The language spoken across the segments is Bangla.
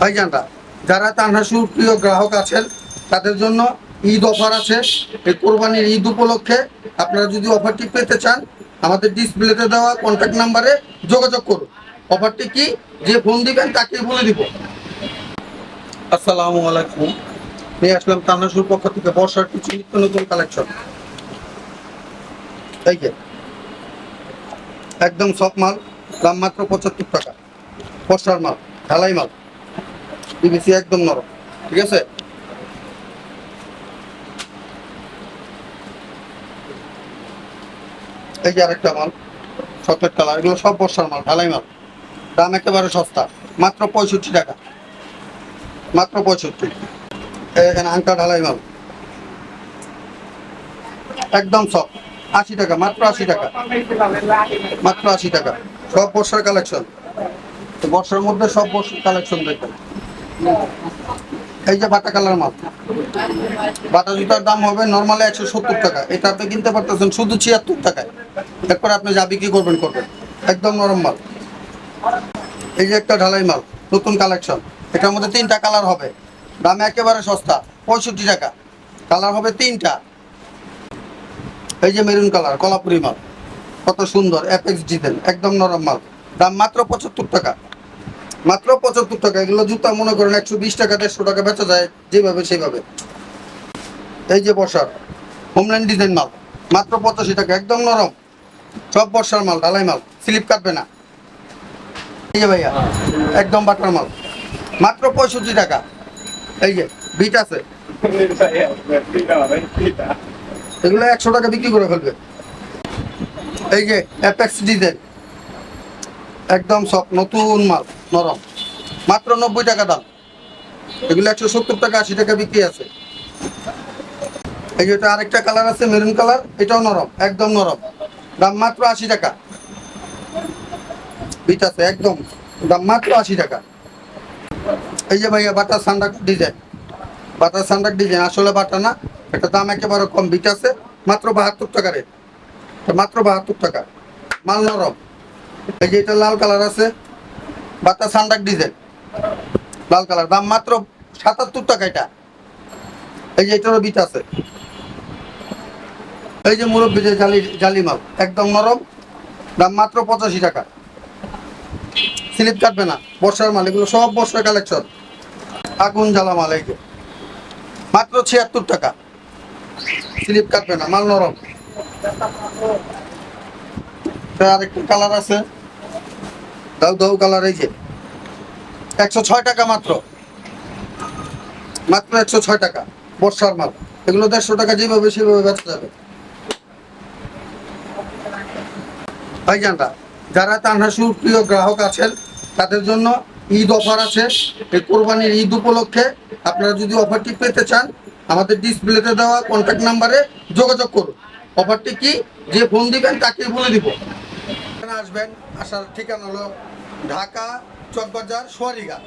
ভাইজানরা, যারা তানহাসুর প্রিয় গ্রাহক আছেন, তাদের জন্য ঈদ অফার আছে। এই কোরবানির ঈদ উপলক্ষে আপনারা যদি অফারটি পেতে চান, আমাদের ডিসপ্লেতে দেওয়া কন্ট্যাক্ট নাম্বারে যোগাযোগ করুন। অফারটি কি? যে ফোন দিবেন তাকে বলে দিব। আসসালামু আলাইকুম। নিয়ে আসলাম তানহাসুর পক্ষ থেকে বর্ষার কিছু নিত্য নতুন কালেকশন এই যে, একদম সব মাল, দাম মাত্র পঁচাত্তর টাকা। বর্ষার মাল, ঢালাই মাল। পিভিসি একদম নরম, ঠিক আছে? এই যে আরেকটা মাল চকলেট কালার এগুলো সব বর্ষার মাল, ঢালাই মাল। দাম একেবারে সস্তা, মাত্র পঁয়ষট্টি টাকা। মাত্র পঁয়ষট্টি। এখানে আংটা ঢালাই মাল। একদম সব আশি টাকা, মাত্র আশি টাকা। মাত্র আশি টাকা। সব বর্ষার কালেকশন বর্ষার মধ্যে সব বর্ষার কালেকশন দেখবেন। এই যে বাটা কালার মাল। বাটা জুতার দাম হবে নর্মালি একশো সত্তর টাকা। এটা আপনি কিনতে পারতেছেন শুধু ছিয়াত্তর টাকায়। এরপর আপনি যা বিক্রি করবেন করবেন। একদম নরম মাল। এই যে একটা ঢালাই মাল, নতুন কালেকশন এটার মধ্যে তিনটা কালার হবে। দাম একেবারে সস্তা, পঁয়ষট্টি টাকা। কালার হবে তিনটা। এই যে মেরুন কালার কলাপুরি মাল। কত সুন্দর অ্যাপেক্স ডিজেল একদম নরম মাল। দাম মাত্র পঁচাত্তর টাকা। মাত্র পঁচাত্তর টাকা। এগুলো জুতা মনে করেন একশো বিশ টাকা, দেড়শো টাকা বেচা যায়, যেভাবে সেইভাবে। এই যে বর্ষার হোমল্যান্ড ডিজাইন মাল, মাত্র পঁচাশি টাকা, একদম নরম। সব বর্ষার মাল, ঢালাই মাল স্লিপ কাটবে না। এই যে ভাইয়া, একদম বাটার মাল, মাত্র পঁয়ষট্টি টাকা। এই যে, বিট আছে। এগুলো একশো টাকা বিক্রি করে ফেলবে। এই যে অ্যাপেক্স ডিজেল একদম সব নতুন মাল। নরম। মাত্র নব্বই টাকা দাম। এগুলো একশো সত্তর টাকা, আশি টাকা বিক্রি আছে। এই যে এটা আরেকটা কালার আছে মেরুন কালার এটাও নরম, একদম নরম। দাম মাত্র আশি টাকা। বিট আছে, একদম। দাম মাত্র আশি টাকা। এই যে ভাইয়া, বাটার সান্ডাক ডিজাইন। বাটার সান্ডাক ডিজাইন, আসলে বাটা না, এটা দাম একেবারে কম। বিট আছে, মাত্র বাহাত্তর টাকা রেট। মাত্র বাহাত্তর টাকা। মাল নরম। এই যে এটা লাল কালার আছে বাটা সান্ডাক ডিজাইন লাল কালার, দাম মাত্র সাতাত্তর টাকা এটা। এই যে এটারও বিট আছে। এই যে মুরব্বী যে জালি জালি মাল একদম নরম, দাম মাত্র পঁচাশি টাকা। স্লিপ কাটবে না, বর্ষার মাল, এগুলো সব বর্ষার কালেকশন আগুন জ্বালা মাল, এই যে। মাত্র ছিয়াত্তর টাকা। স্লিপ কাটবে না, মাল নরম। আরেকটা কালার আছে। দাউ দাউ কালার এই যে। একশো ছয় টাকা মাত্র। মাত্র একশো ছয় টাকা, বর্ষার মাল। এগুলো দেড়শো টাকা যেভাবে সেভাবে বেচা যাবে। ভাইজানরা, যারা তানহাসুর প্রিয় গ্রাহক আছেন, তাদের জন্য ঈদ অফার আছে। এই কোরবানির ঈদ উপলক্ষে আপনারা যদি অফারটি পেতে চান, আমাদের ডিসপ্লেতে দেওয়া কন্ট্যাক্ট নাম্বারে যোগাযোগ করুন। অফারটি কি? যে ফোন দিবেন তাকে বলে দিব। আসবেন, আসার ঠিকানা হলো ঢাকা চকবাজার সোয়ারিঘাট।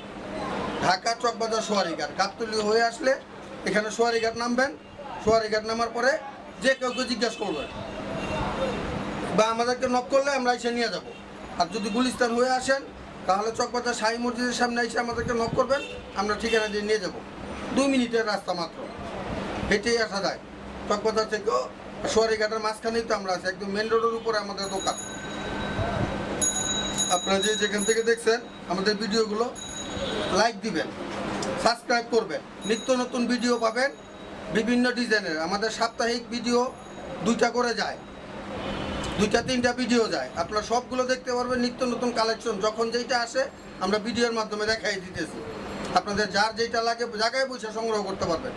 ঢাকা চকবাজার সোয়ারিঘাট। গাবতলি হয়ে আসলে এখানে সোয়ারিঘাট নামবেন। সোয়ারিঘাট নামার পরে যে কাউকে জিজ্ঞাসা করবেন বা আমাদেরকে নক করলে আমরা এসে নিয়ে যাব। আর যদি গুলিস্তান হয়ে আসেন, তাহলে চকবাজার শাহী মসজিদের সামনে এসে আমাদেরকে নক করবেন। আমরা ঠিকানা দিয়ে নিয়ে যাব। দুই মিনিটের রাস্তা মাত্র। হেঁটেই আসা যায়। চকবাজার থেকেও সোয়ারিঘাটের মাঝখানেই তো আমরা আছি। একদম মেন রোডের উপরে আমাদের দোকান। আপনারা যে যেখান থেকে দেখছেন, আমাদের ভিডিওগুলো লাইক দিবেন সাবস্ক্রাইব করবেন। নিত্য নতুন ভিডিও পাবেন, বিভিন্ন ডিজাইনের আমাদের সাপ্তাহিক ভিডিও দুইটা করে যায়, দুইটা, তিনটা ভিডিও যায়। আপনারা সবগুলো দেখতে পারবেন, নিত্য নতুন কালেকশন যখন যেইটা আসে, আমরা ভিডিওর মাধ্যমে দেখাই দিতেছি। আপনাদের যার যেটা লাগে, জায়গায় বসে সংগ্রহ করতে পারবেন।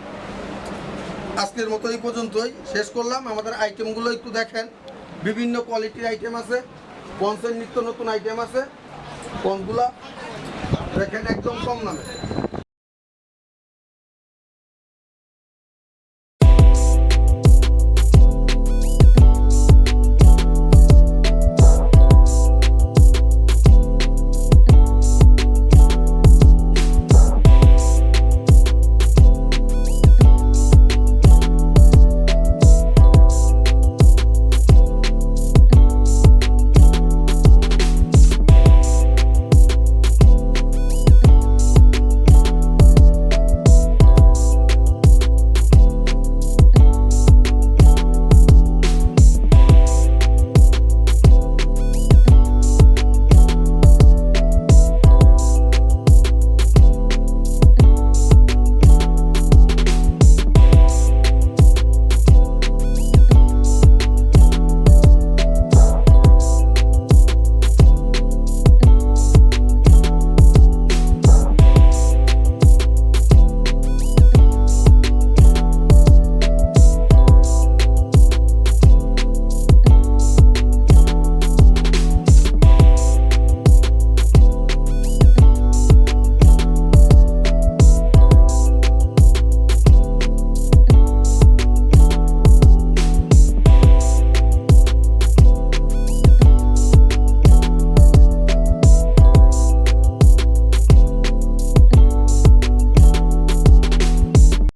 আজকের মতো এই পর্যন্তই। শেষ করলাম। আমাদের আইটেমগুলো একটু দেখেন। বিভিন্ন কোয়ালিটির আইটেম আছে। পন্সের নিত্য নতুন আইটেম আছে। পঞ্চগুলা দেখেন একদম কম দামে।